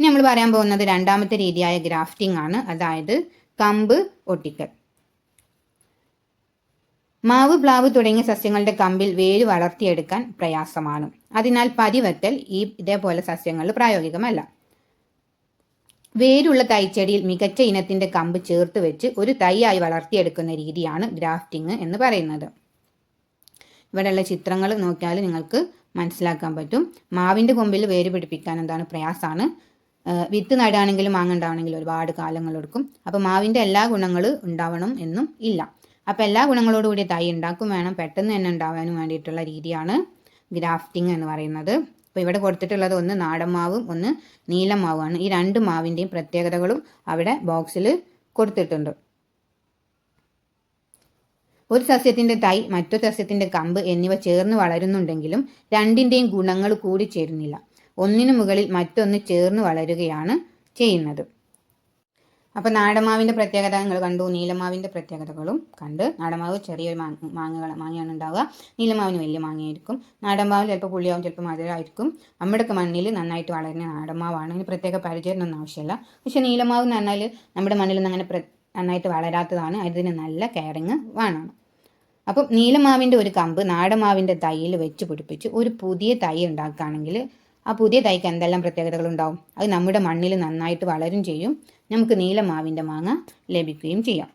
ഇനി നമ്മൾ പറയാൻ പോകുന്നത് രണ്ടാമത്തെ രീതിയായ ഗ്രാഫ്റ്റിംഗ് ആണ്. അതായത് കമ്പ് ഒട്ടിക്കൽ. മാവ് പ്ലാവ് തുടങ്ങിയ സസ്യങ്ങളുടെ കമ്പിൽ വേര് വളർത്തിയെടുക്കാൻ പ്രയാസമാണ്. അതിനാൽ പതിവറ്റൽ ഈ ഇതേപോലെ സസ്യങ്ങളിൽ പ്രായോഗികമല്ല. വേരുള്ള തൈച്ചെടിയിൽ മികച്ച ഇനത്തിന്റെ കമ്പ് ചേർത്ത് വെച്ച് ഒരു തൈയായി വളർത്തിയെടുക്കുന്ന രീതിയാണ് ഗ്രാഫ്റ്റിംഗ് എന്ന് പറയുന്നത്. ഇവിടെയുള്ള ചിത്രങ്ങൾ നോക്കിയാൽ നിങ്ങൾക്ക് മനസ്സിലാക്കാൻ പറ്റും. മാവിന്റെ കൊമ്പിൽ വേര് പിടിപ്പിക്കാൻ എന്താണ് പ്രയാസമാണ്? വിത്ത് നടാണെങ്കിലും മാങ്ങ ഒരുപാട് കാലങ്ങൾ എടുക്കും. അപ്പോൾ മാവിന്റെ എല്ലാ ഗുണങ്ങൾ ഉണ്ടാവണം എന്നും ഇല്ല. അപ്പോൾ എല്ലാ ഗുണങ്ങളോടുകൂടി തൈ ഉണ്ടാക്കും വേണം. പെട്ടെന്ന് തന്നെ ഉണ്ടാവാനും വേണ്ടിയിട്ടുള്ള രീതിയാണ് ഗ്രാഫ്റ്റിംഗ് എന്ന് പറയുന്നത്. അപ്പോൾ ഇവിടെ കൊടുത്തിട്ടുള്ളത് ഒന്ന് നാടൻ മാവും ഒന്ന് നീല മാവുമാണ് ഈ രണ്ട് മാവിന്റെയും പ്രത്യേകതകളും അവിടെ ബോക്സിൽ കൊടുത്തിട്ടുണ്ട്. ഒരു സസ്യത്തിന്റെ തൈ മറ്റൊരു സസ്യത്തിന്റെ കമ്പ് എന്നിവ ചേർന്ന് വളരുന്നുണ്ടെങ്കിലും രണ്ടിന്റെയും ഗുണങ്ങൾ കൂടി ചേരുന്നില്ല. ഒന്നിനു മുകളിൽ മറ്റൊന്ന് ചേർന്ന് വളരുകയാണ് ചെയ്യുന്നത്. അപ്പോൾ നാടമാവിന്റെ പ്രത്യേകത നിങ്ങൾ കണ്ടു നീലമാവിന്റെ പ്രത്യേകതകളും കണ്ട്. നാടമാവ് ചെറിയൊരു മാങ്ങ മാങ്ങകൾ മാങ്ങയാണ് ഉണ്ടാവുക. നീലമാവിന് വലിയ മാങ്ങയായിരിക്കും. നാടൻമാവ് ചിലപ്പോൾ പുളിയാവും ചിലപ്പോൾ മധുരമായിരിക്കും. നമ്മുടെ മണ്ണിൽ നന്നായിട്ട് വളരുന്ന നാടമാവാണ്. അതിന് പ്രത്യേക പരിചരണമൊന്നും ആവശ്യമില്ല. പക്ഷേ നീലമാവ് എന്ന് പറഞ്ഞാൽ നമ്മുടെ മണ്ണിലൊന്നും അങ്ങനെ നന്നായിട്ട് വളരാത്തതാണ്. അതിന് നല്ല കെയറിങ് വേണം. അപ്പം നീലമാവിന്റെ ഒരു കമ്പ് നാടമാവിന്റെ തൈയിൽ വെച്ച് പിടിപ്പിച്ച് ഒരു പുതിയ തൈ ഉണ്ടാക്കുകയാണെങ്കിൽ ആ പുതിയ തൈക്ക് എന്തെല്ലാം പ്രത്യേകതകൾ ഉണ്ടാവും അത് നമ്മുടെ മണ്ണിൽ നന്നായിട്ട് വളരും ചെയ്യും. നമുക്ക് നീലമാവിന്റെ മാങ്ങ ലഭിക്കുകയും ചെയ്യാം.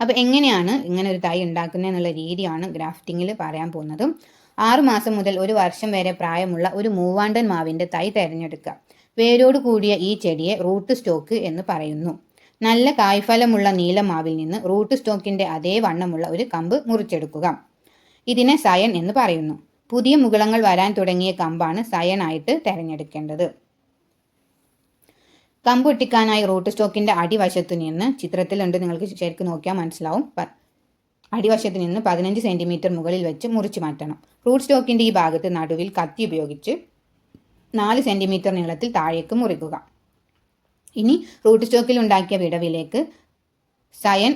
അപ്പോൾ എങ്ങനെയാണ് ഇങ്ങനെ ഒരു തൈ ഉണ്ടാക്കുന്നത് എന്നുള്ള രീതിയാണ് ഗ്രാഫ്റ്റിങ്ങിൽ പറയാൻ പോകുന്നത്. ആറുമാസം മുതൽ ഒരു വർഷം വരെ പ്രായമുള്ള ഒരു മൂവാണ്ടൻ മാവിന്റെ തൈ തിരഞ്ഞെടുക്കുക. വേരോട് കൂടിയ ഈ ചെടിയെ റൂട്ട് സ്റ്റോക്ക് എന്ന് പറയുന്നു. നല്ല കായ്ഫലമുള്ള നീലമാവിൽ നിന്ന് റൂട്ട് സ്റ്റോക്കിന്റെ അതേ വണ്ണമുള്ള ഒരു കമ്പ് മുറിച്ചെടുക്കുക. ഇതിനെ സയൻ എന്ന് പറയുന്നു. പുതിയ മുകളങ്ങൾ വരാൻ തുടങ്ങിയ കമ്പാണ് സയനായിട്ട് തിരഞ്ഞെടുക്കേണ്ടത്. കമ്പൊട്ടിക്കാനായി റൂട്ട് സ്റ്റോക്കിന്റെ അടിവശത്തു നിന്ന് ചിത്രത്തിലുണ്ട്. നിങ്ങൾക്ക് ശരിക്കും നോക്കിയാൽ മനസ്സിലാവും. അടിവശത്ത് നിന്ന് പതിനഞ്ച് സെന്റിമീറ്റർ മുകളിൽ വെച്ച് മുറിച്ചു മാറ്റണം. റൂട്ട് സ്റ്റോക്കിന്റെ ഈ ഭാഗത്ത് നടുവിൽ കത്തി ഉപയോഗിച്ച് നാല് സെന്റിമീറ്റർ നീളത്തിൽ താഴേക്ക് മുറിക്കുക. ഇനി റൂട്ട് സ്റ്റോക്കിൽ ഉണ്ടാക്കിയ വിടവിലേക്ക് സയൻ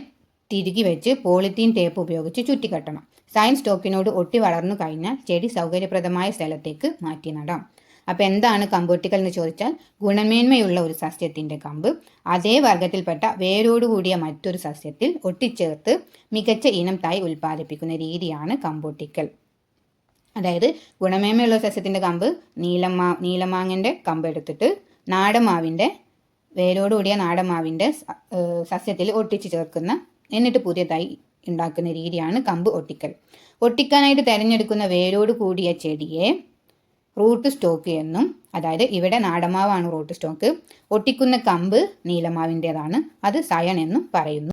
തിരികെ വെച്ച് പോളിത്തീൻ ടേപ്പ് ഉപയോഗിച്ച് ചുറ്റിക്കെട്ടണം. സയൻ സ്റ്റോക്കിനോട് ഒട്ടി വളർന്നു കഴിഞ്ഞാൽ ചെടി സൗകര്യപ്രദമായ സ്ഥലത്തേക്ക് മാറ്റി നടാം. അപ്പോൾ എന്താണ് കമ്പോട്ടിക്കൽ എന്ന് ചോദിച്ചാൽ ഗുണമേന്മയുള്ള ഒരു സസ്യത്തിന്റെ കമ്പ് അതേ വർഗത്തിൽപ്പെട്ട വേരോടുകൂടിയ മറ്റൊരു സസ്യത്തിൽ ഒട്ടിച്ചേർത്ത് മികച്ച ഇനം തായി ഉൽപ്പാദിപ്പിക്കുന്ന രീതിയാണ് കമ്പോട്ടിക്കൽ അതായത് ഗുണമേന്മയുള്ള സസ്യത്തിന്റെ കമ്പ് നീലമാ നീലമാങ്ങന്റെ കമ്പ് എടുത്തിട്ട് നാടമാവിന്റെ വേരോടുകൂടിയ നാടമാവിന്റെ സസ്യത്തിൽ ഒട്ടിച്ചു ചേർക്കുന്ന എന്നിട്ട് പുതിയ തൈ ഉണ്ടാക്കുന്ന രീതിയാണ് കമ്പ് ഒട്ടിക്കൽ. ഒട്ടിക്കാനായിട്ട് തിരഞ്ഞെടുക്കുന്ന വേരോട് കൂടിയ ചെടിയെ റൂട്ട് സ്റ്റോക്ക് എന്നും അതായത് ഇവിടെ നാടമാവാണ് റൂട്ട് സ്റ്റോക്ക്. ഒട്ടിക്കുന്ന കമ്പ് നീലമാവിന്റെതാണ് അത് സയൺ എന്നും പറയുന്നു.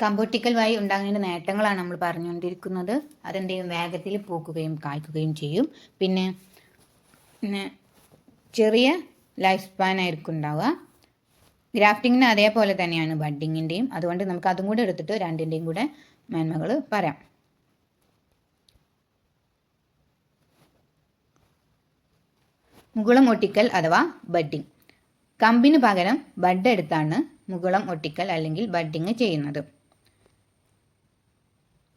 കമ്പൊട്ടിക്കൽ വഴി ഉണ്ടാകുന്ന നേട്ടങ്ങളാണ് നമ്മൾ പറഞ്ഞുകൊണ്ടിരിക്കുന്നത്. അതെന്ത് ചെയ്യും വേഗത്തിൽ പൂക്കുകയും കായ്ക്കുകയും ചെയ്യും. പിന്നെ പിന്നെ ചെറിയ ലൈഫ് സ്പാൻ ആയിരിക്കും ഉണ്ടാവുക. ഗ്രാഫ്റ്റിങ്ങിന് അതേപോലെ തന്നെയാണ് ബഡ്ഡിങ്ങിന്റെയും അതുകൊണ്ട് നമുക്ക് അതും കൂടെ എടുത്തിട്ട് രണ്ടിന്റെയും കൂടെ മേന്മകൾ പറയാം. മുകുളം ഒട്ടിക്കൽ അഥവാ ബഡ്ഡിംഗ് കമ്പിന് പകരം ബഡ് എടുത്താണ് മുകുളം ഒട്ടിക്കൽ അല്ലെങ്കിൽ ബഡ്ഡിങ് ചെയ്യുന്നത്.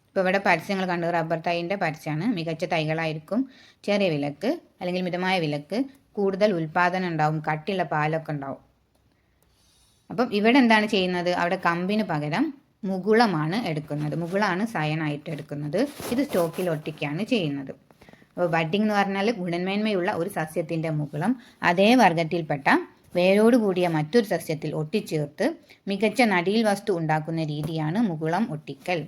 ഇപ്പോൾ ഇവിടെ പരസ്യങ്ങൾ കണ്ടു റബ്ബർ തൈന്റെ പരസ്യമാണ് മികച്ച തൈകളായിരിക്കും ചെറിയ വിലക്ക് അല്ലെങ്കിൽ മിതമായ വിലക്ക് കൂടുതൽ ഉൽപ്പാദനം ഉണ്ടാവും കട്ടിയുള്ള പാലൊക്കെ ഉണ്ടാവും. അപ്പം ഇവിടെ എന്താണ് ചെയ്യുന്നത്? അവിടെ കമ്പിന് പകരം മുകുളമാണ് എടുക്കുന്നത്. മുകുളാണ് സയനായിട്ട് എടുക്കുന്നത്. ഇത് സ്റ്റോക്കിൽ ഒട്ടിക്കുകയാണ് ചെയ്യുന്നത്. അപ്പോൾ ബഡ്ഡിംഗ് എന്ന് പറഞ്ഞാൽ ഗുണന്മേന്മയുള്ള ഒരു സസ്യത്തിന്റെ മുകുളം. അതേ വർഗത്തിൽപ്പെട്ട വേരോട് കൂടിയ മറ്റൊരു സസ്യത്തിൽ ഒട്ടിച്ചേർത്ത് മികച്ച നടീൽ വസ്തു ഉണ്ടാക്കുന്ന രീതിയാണ് മുകുളം ഒട്ടിക്കൽ.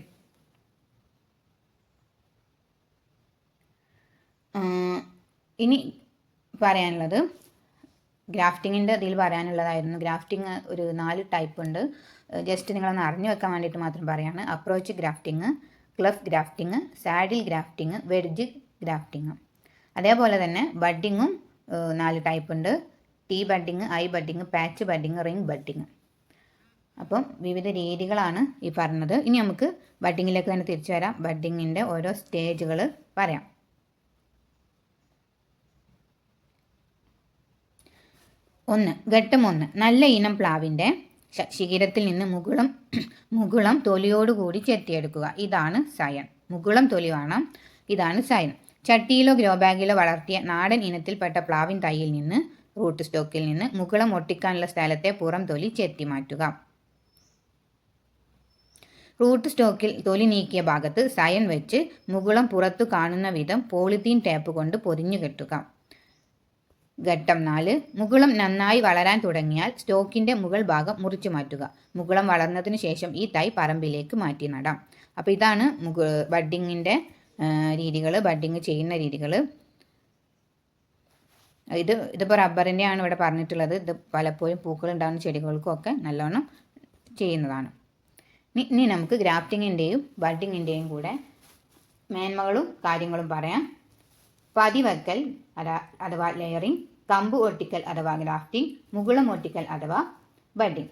ഇനി പറയാനുള്ളത് ഗ്രാഫ്റ്റിങ്ങിന്റെ അതിൽ പറയാനുള്ളതായിരുന്നു ഗ്രാഫ്റ്റിംഗ് ഒരു നാല് ടൈപ്പ് ഉണ്ട്. ജസ്റ്റ് നിങ്ങളൊന്ന് അറിഞ്ഞു വെക്കാൻ വേണ്ടിയിട്ട് മാത്രം പറയാണ്. Approach grafting cleft grafting saddle grafting wedge grafting അതേപോലെ തന്നെ ബഡ്ഡിങ്ങും നാല് ടൈപ്പ് ഉണ്ട്. T budding I budding patch budding ring budding അപ്പം വിവിധ രീതികളാണ് ഈ പറഞ്ഞത്. ഇനി നമുക്ക് ബഡ്ഡിങ്ങിലേക്ക് തന്നെ തിരിച്ചു വരാം. ബഡ്ഡിങ്ങിന്റെ ഓരോ സ്റ്റേജുകൾ പറയാം. ഒന്ന് ഘട്ടം ഒന്ന്. നല്ല ഇനം പ്ലാവിന്റെ ശിഖിരത്തിൽ നിന്ന് മുകുളം മുകുളം തൊലിയോടുകൂടി ചെത്തിയെടുക്കുക. ഇതാണ് സയൻ. മുകുളം തൊലി വേണം ഇതാണ് സയൻ. ചട്ടിയിലോ ഗ്രോ ബാഗിലോ വളർത്തിയ നാടൻ ഇനത്തിൽപ്പെട്ട പ്ലാവിൻ തൈയിൽ നിന്ന് റൂട്ട് സ്റ്റോക്കിൽ നിന്ന് മുകുളം ഒട്ടിക്കാനുള്ള സ്ഥലത്തെ പുറം തൊലി ചെത്തി മാറ്റുക. റൂട്ട് സ്റ്റോക്കിൽ തൊലി നീക്കിയ ഭാഗത്ത് സയൻ വെച്ച് മുകുളം പുറത്തു കാണുന്ന വിധം പോളിത്തീൻ ടേപ്പ് കൊണ്ട് പൊതിഞ്ഞു കെട്ടുക. ഘട്ടം നാല്. മുകുളം നന്നായി വളരാൻ തുടങ്ങിയാൽ സ്റ്റോക്കിന്റെ മുകൾ ഭാഗം മുറിച്ചു മാറ്റുക. മുകുളം വളർന്നതിന് ശേഷം ഈ തൈ പറമ്പിലേക്ക് മാറ്റി നടാം. അപ്പോൾ ഇതാണ് മുക ബഡ്ഡിങ്ങിന്റെ രീതികൾ ബഡ്ഡിങ് ചെയ്യുന്ന രീതികൾ ഇത് ഇതിപ്പോൾ റബ്ബറിന്റെയാണ് ഇവിടെ പറഞ്ഞിട്ടുള്ളത്. ഇത് പലപ്പോഴും പൂക്കൾ ഉണ്ടാകുന്ന ചെടികൾക്കും ഒക്കെ നല്ലോണം ചെയ്യുന്നതാണ്. ഇനി നമുക്ക് ഗ്രാഫ്റ്റിങ്ങിന്റെയും ബഡ്ഡിങ്ങിന്റെയും കൂടെ മേന്മകളും കാര്യങ്ങളും പറയാം. പതിവക്കൽ അഥവാ ലെയറിംഗ് കമ്പ് ഒട്ടിക്കൽ അഥവാ ഗ്രാഫ്റ്റിംഗ് മുകുളം ഒട്ടിക്കൽ അഥവാ ബഡിംഗ്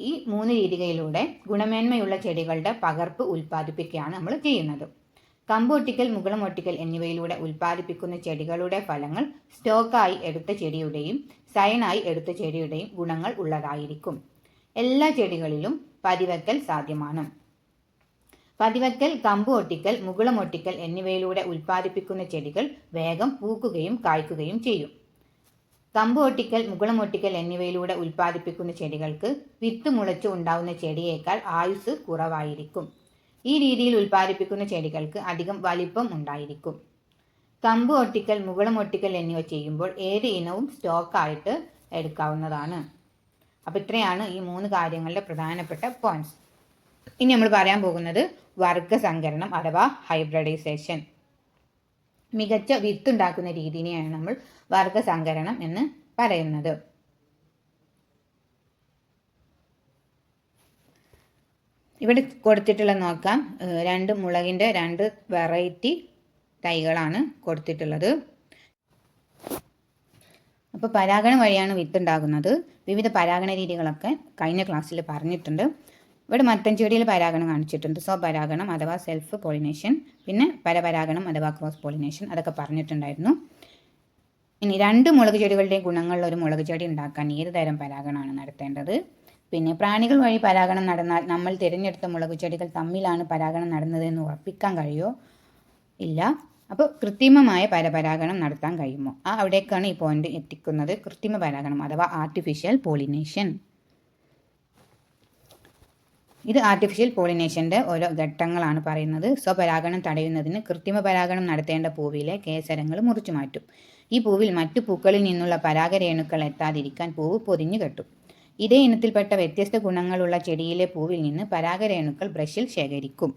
ഈ മൂന്ന് രീതികളിലൂടെ ഗുണമേന്മയുള്ള ചെടികളുടെ പകർപ്പ് ഉൽപ്പാദിപ്പിക്കുകയാണ് നമ്മൾ ചെയ്യുന്നത്. കമ്പ് ഒട്ടിക്കൽ മുകുളം ഒട്ടിക്കൽ എന്നിവയിലൂടെ ഉൽപ്പാദിപ്പിക്കുന്ന ചെടികളുടെ ഫലങ്ങൾ സ്റ്റോക്കായി എടുത്ത ചെടിയുടെയും സയനായി എടുത്ത ചെടിയുടെയും ഗുണങ്ങൾ ഉള്ളതായിരിക്കും. എല്ലാ ചെടികളിലും പതിവക്കൽ സാധ്യമാണ്. പതിവക്കൽ കമ്പ് ഒട്ടിക്കൽ മുകുളം ഒട്ടിക്കൽ എന്നിവയിലൂടെ ഉൽപ്പാദിപ്പിക്കുന്ന ചെടികൾ വേഗം പൂക്കുകയും കായ്ക്കുകയും ചെയ്യും. കമ്പ് ഒട്ടിക്കൽ മുകുളം ഒട്ടിക്കൽ എന്നിവയിലൂടെ ഉൽപ്പാദിപ്പിക്കുന്ന ചെടികൾക്ക് വിത്ത് മുളച്ചു ഉണ്ടാവുന്ന ചെടിയേക്കാൾ ആയുസ് കുറവായിരിക്കും. ഈ രീതിയിൽ ഉൽപ്പാദിപ്പിക്കുന്ന ചെടികൾക്ക് അധികം വലിപ്പം ഉണ്ടായിരിക്കും. കമ്പ് ഒട്ടിക്കൽ മുകുളം ഒട്ടിക്കൽ എന്നിവ ചെയ്യുമ്പോൾ ഏത് ഇനവും സ്റ്റോക്കായിട്ട് എടുക്കാവുന്നതാണ്. അപ്പോൾ ഇത്രയാണ് ഈ മൂന്ന് കാര്യങ്ങളുടെ പ്രധാനപ്പെട്ട പോയിന്റ്സ് ഇനി നമ്മൾ പറയാൻ പോകുന്നത് വർഗസങ്കരണം അഥവാ ഹൈബ്രിഡൈസേഷൻ മികച്ച വിത്തുണ്ടാക്കുന്ന രീതിനെയാണ് നമ്മൾ വർഗസങ്കരണം എന്ന് പറയുന്നത്. ഇവിടെ കൊടുത്തിട്ടുള്ള നോക്കാം. രണ്ട് മുളകിന്റെ രണ്ട് വെറൈറ്റി തൈകളാണ് കൊടുത്തിട്ടുള്ളത്. അപ്പോൾ പരാഗണം വഴിയാണ് വിത്തുണ്ടാകുന്നത്. വിവിധ പരാഗണ രീതികളൊക്കെ കഴിഞ്ഞ ക്ലാസ്സിൽ പറഞ്ഞിട്ടുണ്ട്. ഇവിടെ മത്തൻ ചെടിയിൽ പരാഗണം കാണിച്ചിട്ടുണ്ട്. സോ പരാഗണം അഥവാ സെൽഫ് പോളിനേഷൻ പിന്നെ പരപരാഗണം അഥവാ ക്രോസ് പോളിനേഷൻ അതൊക്കെ പറഞ്ഞിട്ടുണ്ടായിരുന്നു. ഇനി രണ്ട് മുളക് ചെടികളുടെയും ഗുണങ്ങളുള്ള ഒരു മുളക് ചെടി ഉണ്ടാക്കാൻ ഏത് തരം പരാഗണമാണ് നടത്തേണ്ടത്? പിന്നെ പ്രാണികൾ വഴി പരാഗണം നടന്നാൽ നമ്മൾ തിരഞ്ഞെടുത്ത മുളക് ചെടികൾ തമ്മിലാണ് പരാഗണം നടന്നതെന്ന് ഉറപ്പിക്കാൻ കഴിയോ? ഇല്ല. അപ്പോൾ കൃത്രിമമായ പരപരാഗണം നടത്താൻ കഴിയുമോ? ആ അവിടേക്കാണ് ഈ പോയിന്റ് എത്തിക്കുന്നത്. കൃത്രിമ പരാഗണം അഥവാ ആർട്ടിഫിഷ്യൽ പോളിനേഷൻ ഇത് ആർട്ടിഫിഷ്യൽ പോളിനേഷന്റെ ഓരോ ഘട്ടങ്ങളാണ് പറയുന്നത്. സ്വപരാഗണം തടയുന്നതിന് കൃത്രിമ പരാഗണം നടത്തേണ്ട പൂവിലെ കേസരങ്ങൾ മുറിച്ചു മാറ്റും. ഈ പൂവിൽ മറ്റു പൂക്കളിൽ നിന്നുള്ള പരാഗരേണുക്കൾ എത്താതിരിക്കാൻ പൂവ് പൊതിഞ്ഞു കെട്ടും. ഇതേ ഇനത്തിൽപ്പെട്ട വ്യത്യസ്ത ഗുണങ്ങളുള്ള ചെടിയിലെ പൂവിൽ നിന്ന് പരാഗരേണുക്കൾ ബ്രഷിൽ ശേഖരിക്കും.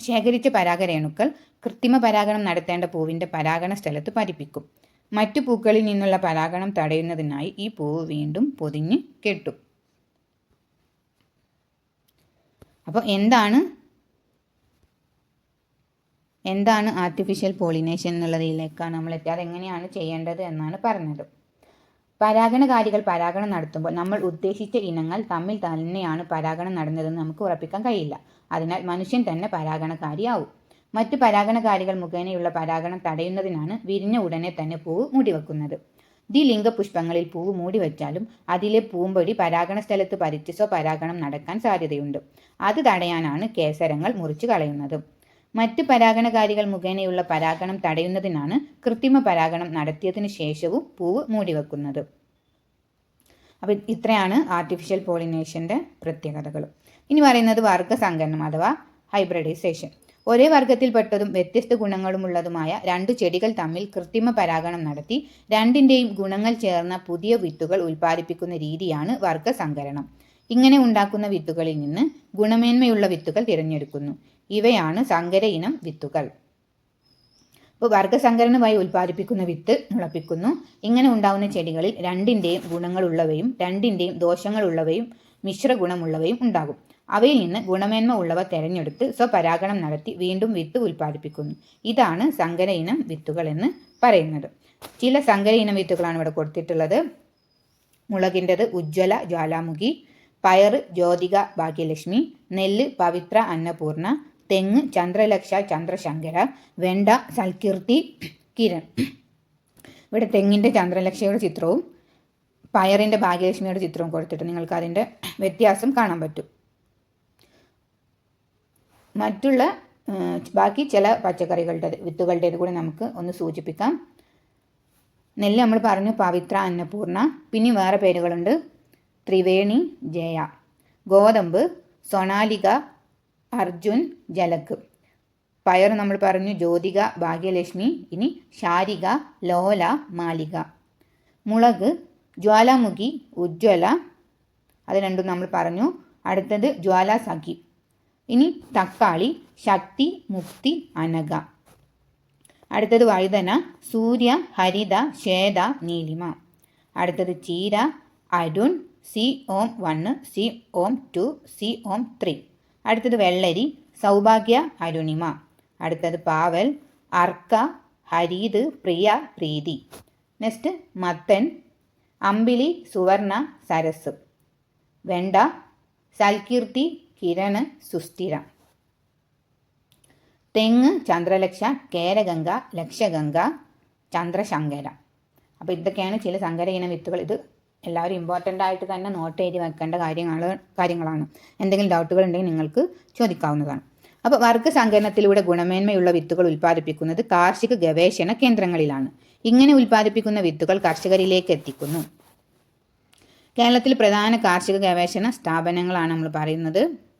ശേഖരിച്ച പരാഗരേണുക്കൾ കൃത്രിമ പരാഗണം നടത്തേണ്ട പൂവിന്റെ പരാഗണ സ്ഥലത്ത് പതിപ്പിക്കും. മറ്റു പൂക്കളിൽ നിന്നുള്ള പരാഗണം തടയുന്നതിനായി ഈ പൂവ് വീണ്ടും പൊതിഞ്ഞ് കെട്ടും. അപ്പോൾ എന്താണ്? എന്താണ് ആർട്ടിഫിഷ്യൽ പോളിനേഷൻ എന്നുള്ളതിലേക്കാണ് നമ്മൾ എത്തി അതെങ്ങനെയാണ് ചെയ്യേണ്ടത് എന്നാണ് പറഞ്ഞത്. പരാഗണകാരികൾ പരാഗണം നടത്തുമ്പോൾ നമ്മൾ ഉദ്ദേശിച്ച ഇനങ്ങൾ തമ്മിൽ തന്നെയാണ് പരാഗണം നടന്നതെന്ന് നമുക്ക് ഉറപ്പിക്കാൻ കഴിയില്ല. അതിനാൽ മനുഷ്യൻ തന്നെ പരാഗണകാരിയാവും. മറ്റു പരാഗണകാരികൾ മുഖേനയുള്ള പരാഗണം തടയുന്നതിനാണ് വിരിഞ്ഞ ഉടനെ തന്നെ പൂവ് മൂടിവെക്കുന്നത് ദ്വിലിംഗ പുഷ്പങ്ങളിൽ പൂവ് മൂടി വച്ചാലും അതിലെ പൂമ്പൊടി പരാഗണ സ്ഥലത്ത് പതിച്ച് പരാഗണം നടക്കാൻ സാധ്യതയുണ്ട്. അത് തടയാനാണ് കേസരങ്ങൾ മുറിച്ചു കളയുന്നത്. മറ്റ് പരാഗണകാരികൾ മുഖേനയുള്ള പരാഗണം തടയുന്നതിനാണ് കൃത്രിമ പരാഗണം നടത്തിയതിനു ശേഷവും പൂവ് മൂടിവെക്കുന്നത് അപ്പം ഇത്രയാണ് ആർട്ടിഫിഷ്യൽ പോളിനേഷന്റെ പ്രത്യേകതകൾ. ഇനി പറയുന്നത് വർഗസങ്കരണം അഥവാ ഹൈബ്രിഡൈസേഷൻ ഒരേ വർഗത്തിൽപ്പെട്ടതും വ്യത്യസ്ത ഗുണങ്ങളുമുള്ളതുമായ രണ്ട് ചെടികൾ തമ്മിൽ കൃത്രിമ പരാഗണം നടത്തി രണ്ടിന്റെയും ഗുണങ്ങൾ ചേർന്ന പുതിയ വിത്തുകൾ ഉൽപ്പാദിപ്പിക്കുന്ന രീതിയാണ് വർഗസങ്കരണം. ഇങ്ങനെ ഉണ്ടാക്കുന്ന വിത്തുകളിൽ നിന്ന് ഗുണമേന്മയുള്ള വിത്തുകൾ തിരഞ്ഞെടുക്കുന്നു. ഇവയാണ് സങ്കര ഇനം വിത്തുകൾ. ഇപ്പോൾ വർഗസങ്കരണമായി ഉൽപ്പാദിപ്പിക്കുന്ന വിത്ത് മുളപ്പിക്കുന്നു. ഇങ്ങനെ ഉണ്ടാവുന്ന ചെടികളിൽ രണ്ടിന്റെയും ഗുണങ്ങളുള്ളവയും രണ്ടിന്റെയും ദോഷങ്ങളുള്ളവയും മിശ്ര ഗുണമുള്ളവയും ഉണ്ടാകും. അവയിൽ നിന്ന് ഗുണമേന്മ ഉള്ളവ തിരഞ്ഞെടുത്ത് സ്വപരാഗണം നടത്തി വീണ്ടും വിത്ത് ഉൽപ്പാദിപ്പിക്കുന്നു. ഇതാണ് സങ്കര ഇനം വിത്തുകൾ എന്ന് പറയുന്നത്. ചില സങ്കര ഇനം വിത്തുകളാണ് ഇവിടെ കൊടുത്തിട്ടുള്ളത്. മുളകിന്റെത് ഉജ്ജ്വല ജ്വാലാമുഖി പയർ ജ്യോതിക ഭാഗ്യലക്ഷ്മി നെല്ല് പവിത്ര അന്നപൂർണ തെങ്ങ് ചന്ദ്രലക്ഷ ചന്ദ്രശങ്കര വെണ്ട സൽകീർത്തി കിരൺ. ഇവിടെ തെങ്ങിന്റെ ചന്ദ്രലക്ഷയുടെ ചിത്രവും പയറിന്റെ ഭാഗ്യലക്ഷ്മിയുടെ ചിത്രവും കൊടുത്തിട്ട് നിങ്ങൾക്ക് അതിന്റെ വ്യത്യാസം കാണാൻ പറ്റും. മറ്റുള്ള ബാക്കി ചില പച്ചക്കറികളുടെ വിത്തുകളുടേത് കൂടി നമുക്ക് ഒന്ന് സൂചിപ്പിക്കാം. നെല്ല് നമ്മൾ പറഞ്ഞു പവിത്ര അന്നപൂർണ പിന്നെ വേറെ പേരുകളുണ്ട്. ത്രിവേണി ജയ. ഗോതമ്പ് സൊണാലിക അർജുൻ ജലക്ക് പയർ നമ്മൾ പറഞ്ഞു ജ്യോതിക ഭാഗ്യലക്ഷ്മി ഇനി ശാരിക ലോല മാലിക മുളക് ജ്വാലാമുഖി ഉജ്ജ്വല. അത് രണ്ടും നമ്മൾ പറഞ്ഞു. അടുത്തത് ജ്വാല സഖി ഇനി തക്കാളി ശക്തി മുക്തി അനക അടുത്തത് വഴുതന സൂര്യ ഹരിത ശ്വേത നീലിമ. അടുത്തത് ചീര Arun C O one C O two C O three. അടുത്തത് വെള്ളരി സൗഭാഗ്യ അരുണിമ. അടുത്തത് പാവൽ അർക്ക ഹരീത് പ്രിയ പ്രീതി. നെക്സ്റ്റ് മത്തൻ അമ്പിളി സുവർണ സരസ് വെണ്ട സൽകീർത്തി കിരണ് സുസ്ഥിര. തെങ്ങ് ചന്ദ്രലക്ഷ കേരഗംഗ ലക്ഷഗംഗ ചന്ദ്രശങ്കര. അപ്പോൾ ഇതൊക്കെയാണ് ചില സങ്കര ഇനം വിത്തുകൾ. ഇത് എല്ലാവരും ഇമ്പോർട്ടന്റ് ആയിട്ട് തന്നെ നോട്ട് എഴുതി വെക്കേണ്ട കാര്യങ്ങൾ കാര്യങ്ങളാണ്. എന്തെങ്കിലും ഡൗട്ടുകൾ ഉണ്ടെങ്കിൽ നിങ്ങൾക്ക് ചോദിക്കാവുന്നതാണ്. അപ്പോൾ വർഗ സങ്കലനത്തിലൂടെ ഗുണമേന്മയുള്ള വിത്തുകൾ ഉൽപ്പാദിപ്പിക്കുന്നത് കാർഷിക ഗവേഷണ കേന്ദ്രങ്ങളിലാണ്. ഇങ്ങനെ ഉൽപ്പാദിപ്പിക്കുന്ന വിത്തുകൾ കർഷകരിലേക്ക് എത്തിക്കുന്നു. കേരളത്തിൽ പ്രധാന കാർഷിക ഗവേഷണ സ്ഥാപനങ്ങളാണ് നമ്മൾ പറയുന്നത്.